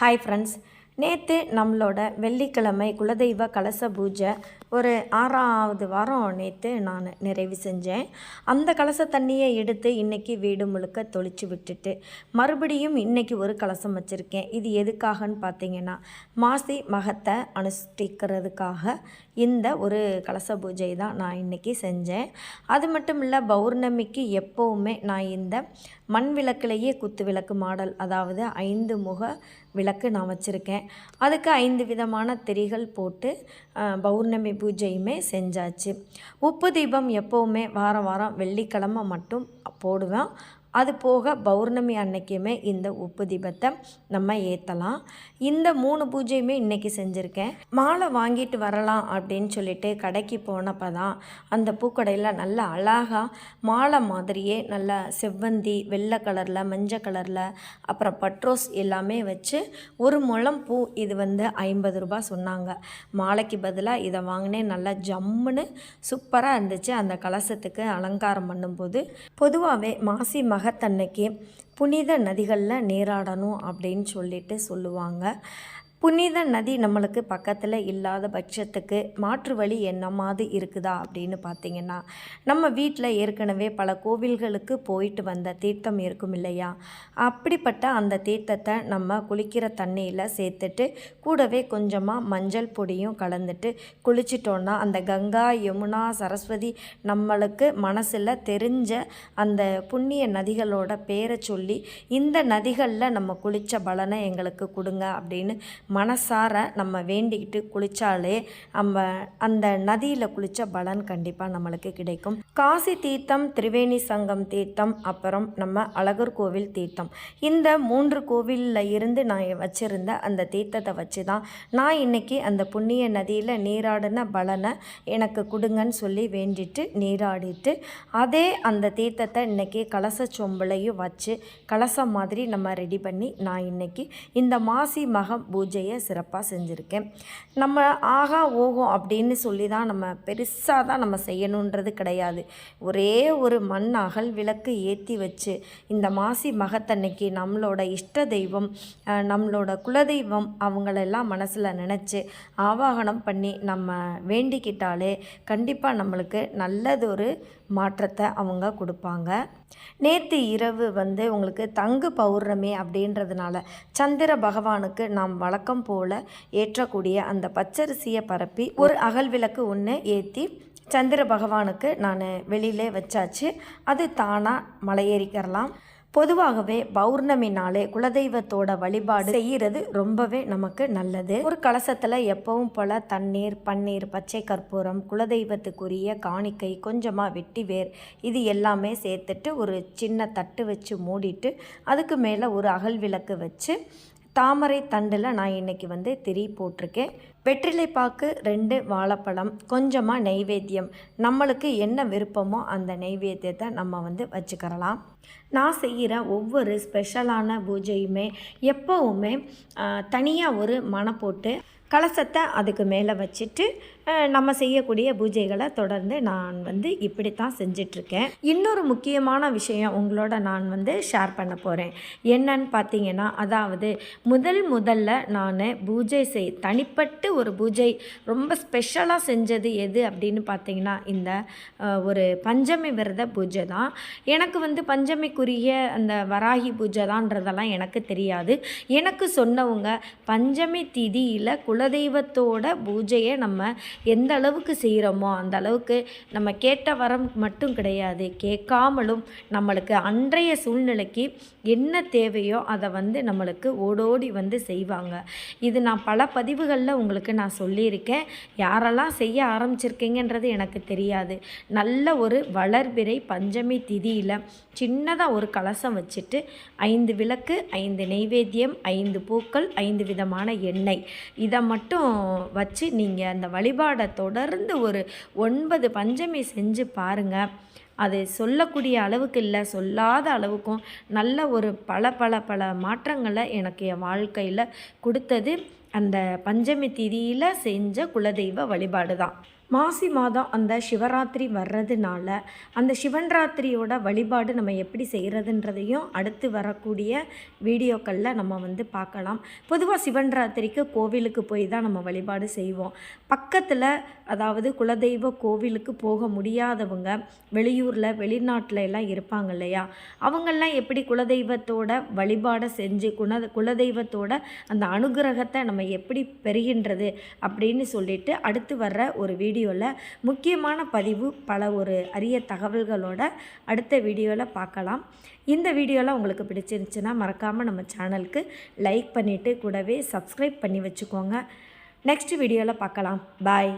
Hi friends நேற்று நம்மளோட வெள்ளிக்கிழமை குலதெய்வ கலச பூஜை ஒரு ஆறாவது வாரம் நேற்று நான் நிறைவு செஞ்சேன். அந்த கலச தண்ணியை எடுத்து இன்றைக்கி வீடு முழுக்க தொளிச்சு விட்டுட்டு மறுபடியும் இன்றைக்கி ஒரு கலசம் வச்சுருக்கேன். இது எதுக்காகன்னு பார்த்தீங்கன்னா மாசி மகத்தை அனுஷ்டிக்கிறதுக்காக இந்த ஒரு கலச பூஜை தான் நான் இன்றைக்கி செஞ்சேன். அது மட்டும் இல்லை பௌர்ணமிக்கு எப்போவுமே நான் இந்த மண் விளக்கிலேயே குத்து விளக்கு மாடல் அதாவது ஐந்து முக விளக்கு நான் வச்சுருக்கேன். அதுக்கு ஐந்து விதமான திரிகள் போட்டு பௌர்ணமி பூஜையுமே செஞ்சாச்சு. உப்பு தீபம் எப்போவுமே வாரம் வாரம் வெள்ளிக்கிழமை மட்டும் போடுவேன். அது போக பௌர்ணமி அன்னைக்குமே இந்த உப்பு தீபத்தை நம்ம ஏற்றலாம் இந்த மூணு பூஜையுமே இன்றைக்கி செஞ்சுருக்கேன். மாலை வாங்கிட்டு வரலாம் அப்படின்னு சொல்லிட்டு கடைக்கு போனப்போ தான் அந்த பூக்கடையில் நல்ல அழகாக மாலை மாதிரியே நல்ல செவ்வந்தி வெள்ளை கலரில் மஞ்சள் கலரில் அப்புறம் பட்ரோஸ் எல்லாமே வச்சு ஒரு முழம் பூ இது வந்து ஐம்பது ரூபாய் சொன்னாங்க. மாலைக்கு பதிலாக இதை வாங்கினேன். நல்லா ஜம்முன்னு சூப்பராக இருந்துச்சு. அந்த கலசத்துக்கு அலங்காரம் பண்ணும்போது பொதுவாகவே மாசி தன்னைக்கு புனித நதிகளில் நீராடணும் அப்படின்னு சொல்லிட்டு சொல்லுவாங்க. புனித நதி நம்மளுக்கு பக்கத்தில் இல்லாத பட்சத்துக்கு மாற்று வழி என்னமாவது இருக்குதா அப்படின்னு பார்த்தீங்கன்னா நம்ம வீட்டில் ஏற்கனவே பல கோவில்களுக்கு போயிட்டு வந்த தீர்த்தம் இருக்கும் இல்லையா? அப்படிப்பட்ட அந்த தீர்த்தத்தை நம்ம குளிக்கிற தண்ணியில் சேர்த்துட்டு கூடவே கொஞ்சமாக மஞ்சள் பொடியும் கலந்துட்டு குளிச்சிட்டோன்னா அந்த கங்கா யமுனா சரஸ்வதி நம்மளுக்கு மனசில் தெரிஞ்ச அந்த புண்ணிய நதிகளோட பேரை சொல்லி இந்த நதிகளில் நம்ம குளித்த பலனை எங்களுக்கு கொடுங்க அப்படின்னு மனசார நம்ம வேண்டிக்கிட்டு குளித்தாலே நம்ம அந்த நதியில் குளித்த பலன் கண்டிப்பாக நம்மளுக்கு கிடைக்கும். காசி தீர்த்தம் திரிவேணி சங்கம் தீர்த்தம் அப்புறம் நம்ம அழகர் கோவில் தீர்த்தம். இந்த மூன்று கோவிலில் இருந்து நான் வச்சுருந்த அந்த தீர்த்தத்தை வச்சு தான் நான் இன்னைக்கு அந்த புண்ணிய நதியில் நீராடின பலனை எனக்கு கொடுங்கன்னு சொல்லி வேண்டிட்டு நீராடிட்டு அதே அந்த தீர்த்தத்தை இன்றைக்கி கலச சொம்பலையும் வச்சு கலசம் மாதிரி நம்ம ரெடி பண்ணி நான் இன்னைக்கு இந்த மாசி மகம் பூஜை பூஜையை சிறப்பாக செஞ்சுருக்கேன். நம்ம ஆகா ஓகும் அப்படின்னு சொல்லி தான் நம்ம பெருசாக தான் நம்ம செய்யணுன்றது கிடையாது. ஒரே ஒரு மண் அகல் விளக்கு ஏற்றி வச்சு இந்த மாசி மகத்தன்னைக்கு நம்மளோட இஷ்ட தெய்வம் நம்மளோட குலதெய்வம் அவங்களெல்லாம் மனசில் நினச்சி ஆவாகனம் பண்ணி நம்ம வேண்டிக்கிட்டாலே கண்டிப்பாக நம்மளுக்கு நல்லதொரு மாற்றத்தை அவங்க கொடுப்பாங்க. நேற்று இரவு வந்து உங்களுக்கு தங்கு பௌர்ணமி அப்படின்றதுனால சந்திர பகவானுக்கு நாம் வழக்கம் போல் ஏற்றக்கூடிய அந்த பச்சரிசியை பரப்பி ஒரு அகல் விளக்கு ஒன்று ஏற்றி சந்திர பகவானுக்கு நான் வெளியிலே வச்சாச்சு. அது தானாக மலையேறிக்கிறலாம் பொதுவாகவே பௌர்ணமி நாளே குலதெய்வத்தோட வழிபாடு செய்கிறது ரொம்பவே நமக்கு நல்லது. ஒரு கலசத்தில் எப்பவும் போல தண்ணீர் பன்னீர் பச்சை கற்பூரம் குலதெய்வத்துக்குரிய காணிக்கை கொஞ்சமாக வெட்டி வேர் இது எல்லாமே சேர்த்துட்டு ஒரு சின்ன தட்டு வச்சு மூடிட்டு அதுக்கு மேலே ஒரு அகல் விளக்கு வச்சு தாமரை தண்டில் நான் இன்றைக்கி வந்து திரி போட்டிருக்கேன். வெற்றிலை பாக்கு ரெண்டு வாழைப்பழம் கொஞ்சமாக நெய்வேத்தியம். நம்மளுக்கு என்ன விருப்பமோ அந்த நெய்வேத்தியத்தை நம்ம வந்து வச்சுக்கிறலாம். நான் செய்கிற ஒவ்வொரு ஸ்பெஷலான பூஜையுமே எப்போவுமே தனியாக ஒரு மனை போட்டு கலசத்தை அதுக்கு மேலே வச்சுட்டு நம்ம செய்யக்கூடிய பூஜைகளை தொடர்ந்து நான் வந்து இப்படி தான் செஞ்சிட்ருக்கேன். இன்னொரு முக்கியமான விஷயம் உங்களோட நான் வந்து ஷேர் பண்ண போகிறேன் என்னன்னு பார்த்தீங்கன்னா அதாவது முதல் முதல்ல நான் பூஜை செய் தனிப்பட்டு ஒரு பூஜை ரொம்ப ஸ்பெஷலாக செஞ்சது எது அப்படின்னு பார்த்தீங்கன்னா இந்த ஒரு பஞ்சமி விரத பூஜை தான். எனக்கு வந்து பஞ்சமிக்குரிய அந்த வராகி பூஜை தான்றதெல்லாம் எனக்கு தெரியாது. எனக்கு சொன்னவங்க பஞ்சமி திதியில் குலதெய்வத்தோட பூஜையை நம்ம எந்த அளவுக்கு செய்கிறோமோ அந்த அளவுக்கு நம்ம கேட்ட வரம் மட்டும் கிடையாது. கேட்காமலும் நம்மளுக்கு அன்றைய சூழ்நிலைக்கு என்ன தேவையோ அதை வந்து நம்மளுக்கு ஓடோடி வந்து செய்வாங்க. இது நான் பல பதிவுகளில் உங்களுக்கு நான் சொல்லியிருக்கேன். யாரெல்லாம் செய்ய ஆரம்பிச்சிருக்கீங்கன்றது எனக்கு தெரியாது. நல்ல ஒரு வளர்பிறை பஞ்சமி திதியில் சின்னதாக ஒரு கலசம் வச்சுட்டு ஐந்து விளக்கு ஐந்து நெய்வேத்தியம் ஐந்து பூக்கள் ஐந்து விதமான எண்ணெய். இதை மட்டும் வச்சு நீங்கள் அந்த வழிபாடை தொடர்ந்து ஒரு ஒன்பது பஞ்சமி செஞ்சு பாருங்கள் அது சொல்லக்கூடிய அளவுக்கு இல்லை சொல்லாத அளவுக்கும் நல்ல ஒரு பல பல பல மாற்றங்களை எனக்கு என் வாழ்க்கையில் கொடுத்தது. அந்த பஞ்சமி திதியில் செஞ்ச குலதெய்வ வழிபாடு தான் மாசி மாதம் அந்த சிவராத்திரி வர்றதுனால அந்த சிவன் ராத்திரியோட வழிபாடு நம்ம எப்படி செய்கிறதுன்றதையும் அடுத்து வரக்கூடிய வீடியோக்களில் நம்ம வந்து பார்க்கலாம். பொதுவாக சிவன் ராத்திரிக்கு கோவிலுக்கு போய் தான் நம்ம வழிபாடு செய்வோம். பக்கத்தில் அதாவது குலதெய்வ கோவிலுக்கு போக முடியாதவங்க வெளியூரில் வெளிநாட்டில் எல்லாம் இருப்பாங்க இல்லையா? அவங்கெல்லாம் எப்படி குலதெய்வத்தோட வழிபாடை செஞ்சு குண குலதெய்வத்தோட அந்த அனுகிரகத்தை நம்ம எப்படி பெறுகின்றது அப்படின்னு சொல்லிட்டு அடுத்து வர்ற ஒரு வீடியோ வீடியோவில் முக்கியமான பதிவு பல ஒரு அரிய தகவல்களோட அடுத்த வீடியோவில் பார்க்கலாம் இந்த வீடியோலாம் உங்களுக்கு பிடிச்சிருந்துச்சுன்னா மறக்காமல் நம்ம சேனலுக்கு லைக் பண்ணிவிட்டு கூடவே சப்ஸ்கிரைப் பண்ணி வச்சுக்கோங்க. நெக்ஸ்ட் வீடியோவில் பார்க்கலாம் பாய்.